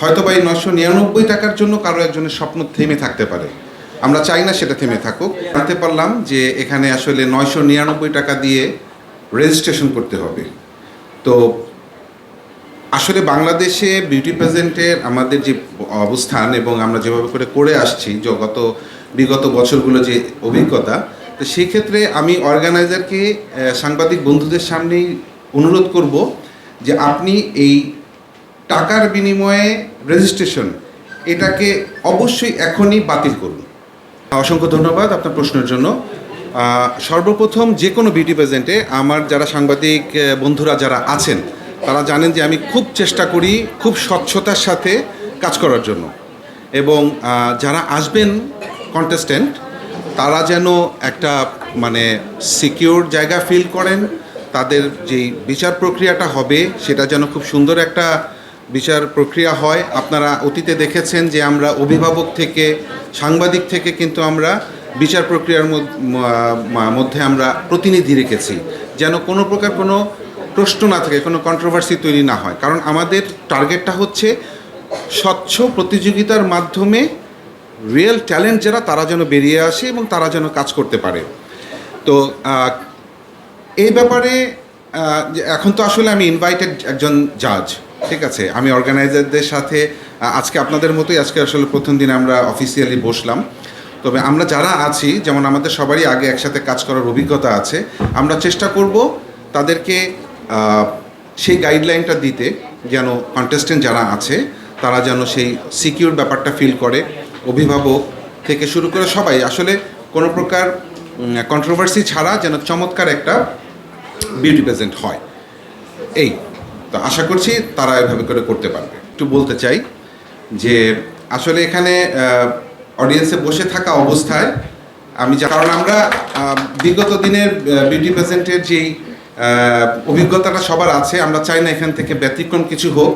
হয়তো বা এই নশো নিরানব্বই টাকার জন্য কারও একজনের স্বপ্ন থেমে থাকতে পারে। আমরা চাই না সেটা থেমে থাকুক। জানতে পারলাম যে এখানে আসলে নয়শো নিরানব্বই টাকা দিয়ে রেজিস্ট্রেশন করতে হবে। তো আসলে বাংলাদেশে বিউটি প্রেজেন্টের আমাদের যে অবস্থান এবং আমরা যেভাবে করে করে আসছি, যে গত বিগত বছরগুলো যে অভিজ্ঞতা, তো সেক্ষেত্রে আমি অর্গানাইজারকে সাংবাদিক বন্ধুদের সামনেই অনুরোধ করব যে আপনি এই টাকার বিনিময়ে রেজিস্ট্রেশন এটাকে অবশ্যই এখনই বাতিল করুন। অসংখ্য ধন্যবাদ আপনার প্রশ্নের জন্য। সর্বপ্রথম যে কোনো বিউটি প্রেজেন্টে আমার যারা সাংবাদিক বন্ধুরা যারা আছেন, তারা জানেন যে আমি খুব চেষ্টা করি খুব স্বচ্ছতার সাথে কাজ করার জন্য। এবং যারা আসবেন কন্টেস্ট্যান্ট তারা যেন একটা মানে সিকিউর জায়গা ফিল করেন, তাদের যেই বিচার প্রক্রিয়াটা হবে, সেটা যেন খুব সুন্দর একটা বিচার প্রক্রিয়া হয়। আপনারা অতীতে দেখেছেন যে আমরা অভিভাবক থেকে, সাংবাদিক থেকে কিন্তু আমরা বিচার প্রক্রিয়ার মধ্যে আমরা প্রতিনিধি রেখেছি। যেন কোনো প্রকার কোনো প্রশ্ন না থাকে, কোনো কন্ট্রোভার্সি তৈরি না হয়। কারণ আমাদের টার্গেটটা হচ্ছে স্বচ্ছ প্রতিযোগিতার মাধ্যমে রিয়েল ট্যালেন্ট যারা, তারা যেন বেরিয়ে আসে এবং তারা যেন কাজ করতে পারে। তো এই ব্যাপারে এখন তো আসলে আমি ইনভাইটেড একজন জাজ ঠিক আছে, আমি অর্গানাইজারদের সাথে আজকে আপনাদের মতোই, আজকে আসলে প্রথম দিন আমরা অফিসিয়ালি বসলাম। তবে আমরা যারা আছি, যেমন আমাদের সবারই আগে একসাথে কাজ করার অভিজ্ঞতা আছে, আমরা চেষ্টা করব তাদেরকে সেই গাইডলাইনটা দিতে, যেন কন্টেস্টেন্ট যারা আছে, তারা যেন সেই সিকিউর ব্যাপারটা ফিল করে। অভিভাবক থেকে শুরু করে সবাই, আসলে কোনো প্রকার কন্ট্রোভার্সি ছাড়া যেন চমৎকার একটা বিউটি প্রেজেন্ট হয়। এই তো আশা করছি তারা এভাবে করে করতে পারবে। একটু বলতে চাই যে আসলে এখানে অডিয়েন্সে বসে থাকা অবস্থায় আমি কারণ আমরা বিগত দিনের বিউটি প্রেজেন্টের যেই অভিজ্ঞতাটা সবার আছে, আমরা চাই না এখান থেকে ব্যতিক্রম কিছু হোক।